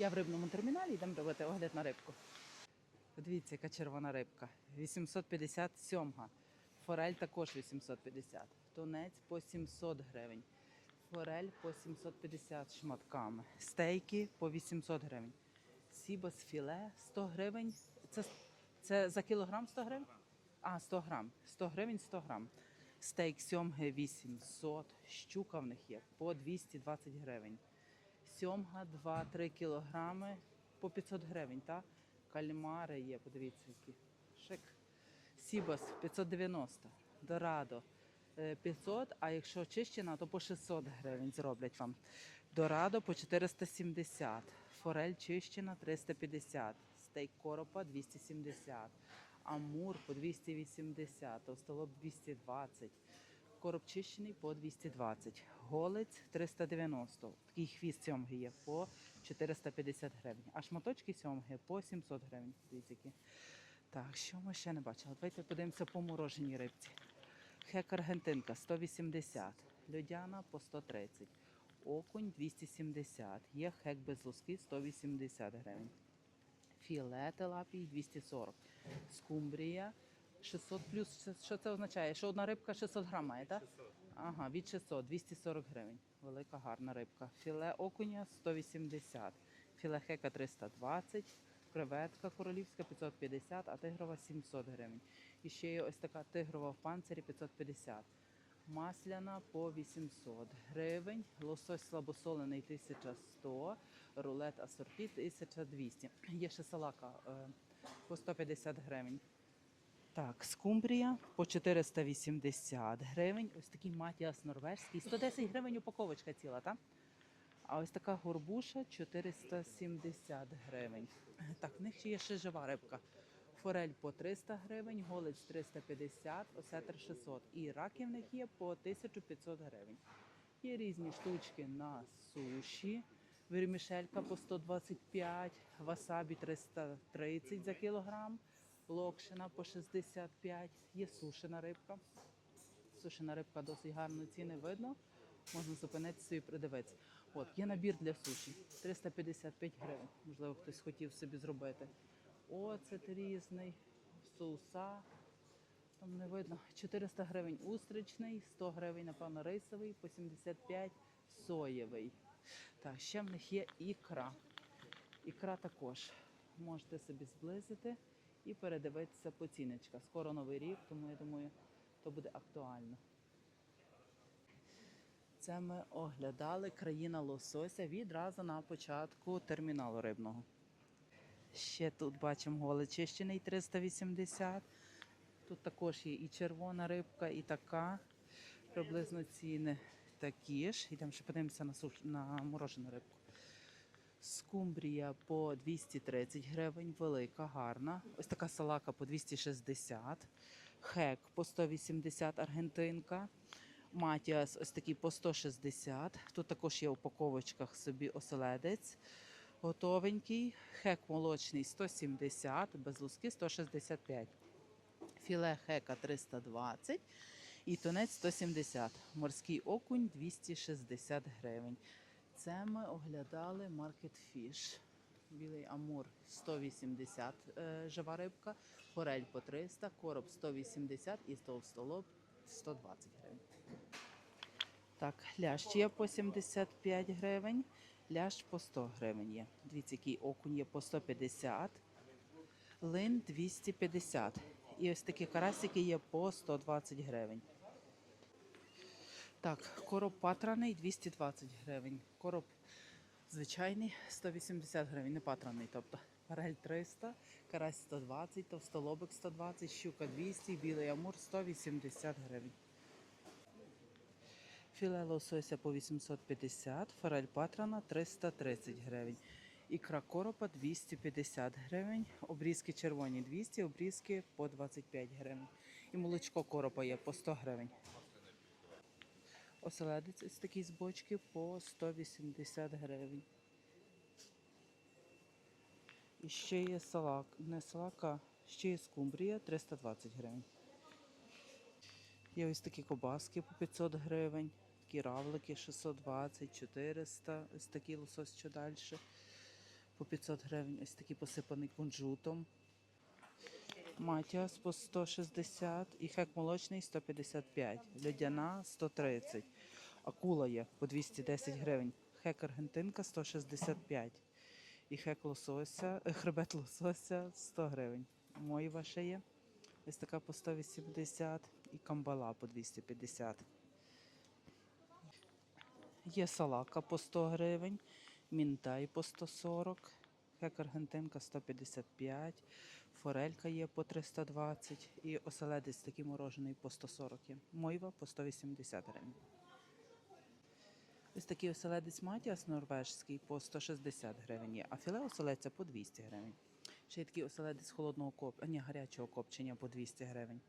Я в рибному терміналі йдемо робити огляд на рибку. Подивіться, яка червона рибка. 850 сьомга. Форель також 850. Тунець по 700 гривень. Форель по 750 шматками. Стейки по 800 гривень. Сібас філе 100 гривень. Це, це за кілограм 100 гривень? А, 100 грам. 100 гривень 100 грам. Стейк сьомги 800. Щука в них є по 220 гривень. Сьомга 2-3 кілограми по 500 гривень. Та? Кальмари є, подивіться, які. Шик. Сібас 590. Дорадо е, 500, а якщо чищена, то по 600 гривень зроблять вам. Дорадо по 470. Форель чищена 350. Стейк коропа 270. Амур по 280. Товстолоб 220. Короб чищений по 220. Голець 390. Такий хвіст сьомги є по 450 гривень. А шматочки сьомги по 700 гривень. Які. Так, що ми ще не бачили? Давайте подивимося по мороженій рибці. Хек Аргентинка 180, льодяна по 130, окунь 270, є хек без луски 180 гривень. Філе телапій 240, скумбрія 600 плюс. Що це означає? Що одна рибка 600 грам має, так? Ага, від 600, 240 гривень. Велика гарна рибка. Філе окуня 180, філе хека 320, креветка королівська 550, а тигрова 700 гривень. І ще є ось така тигрова в панцирі 550. Масляна по 800 гривень, лосось слабосолений 1100, рулет асорті 1200. Є ще салака е, по 150 гривень. Так, скумбрія по 480 гривень. Ось такий матіас норвежський. 110 гривень упаковочка ціла, так? А ось така горбуша 470 гривень. Так, в них ще є ще жива рибка. Форель по 300 гривень, голець 350, осетр 600. І раки в них є по 1500 гривень. Є різні штучки на суші. Вермішелька по 125, васабі 330 за кілограм, локшина по 65, є сушена рибка. Сушена рибка досить гарно ціни видно. Можна зупинитися і придивитися. От, є набір для суші 355 гривень. Можливо, хтось хотів собі зробити. Оцет різний, соуса. Там не видно. 400 гривень устричний, 100 гривень, напевно, рисовий, по 75 соєвий. Так, ще в них є ікра. Ікра також. Можете собі зблизити і передивитися по ціночках. Скоро новий рік, тому я думаю, то буде актуально. Це ми оглядали країна лосося відразу на початку терміналу рибного. Ще тут бачимо голечищений 380. Тут також є і червона рибка, і така. Приблизно ціни такі ж. Йдемо ще подивимося на, суш... на морожену рибку. Скумбрія по 230 гривень, велика, гарна. Ось така салака по 260. Хек по 180 аргентинка. Матіас ось такий по 160. Тут також є в упаковочках собі оселедець. Готовенький. Хек молочний 170, без луски 165. Філе хека 320 і тунець 170. Морський окунь 260 гривень. Це ми оглядали Market Fish. Білий амур 180 е, жива рибка, форель по 300, короб 180 і товстолоб 120 гривень. Так, лящ є по 75 гривень, лящ по 100 гривень є. Дивіться, який окунь є по 150, лин 250. І ось такі карасики є по 120 гривень. Так, короб патраний 220 гривень. Короб звичайний 180 гривень, не патраний, тобто. Парель 300, карась 120, товстолобик 120, щука 200, білий амур 180 гривень. Філе лосося по 850, форель патрана 330 гривень. Ікра коропа 250 гривень, обрізки червоні 200, обрізки по 25 гривень. І молочко коропа є по 100 гривень. Оселедець ось такий з бочки по 180 гривень. І ще є салак, не салака, ще є скумбрія 320 гривень. Є ось такі кобаски по 500 гривень, такі равлики 620, 400, ось такий лосось що далі. по 500 гривень. Ось такий посипаний кунжутом. Матіас по 160 і хек молочний 155, льодяна 130. Акула є по 210 гривень. Хек аргентинка 165. І хек лосося, е, хребет лосося 100 гривень. Мойва ще є. Ось така по 180 і камбала по 250. Є салака по 100 гривень, мінтай по 140, хек аргентинка 155, форелька є по 320 і оселедець такий морожений по 140. Мойва по 180 гривень. Ось такий оселедець Матіас норвежський по 160 гривень а філе оселедця по 200 гривень. Ще є такий оселедець холодного коп... а, ні, гарячого копчення по 200 гривень.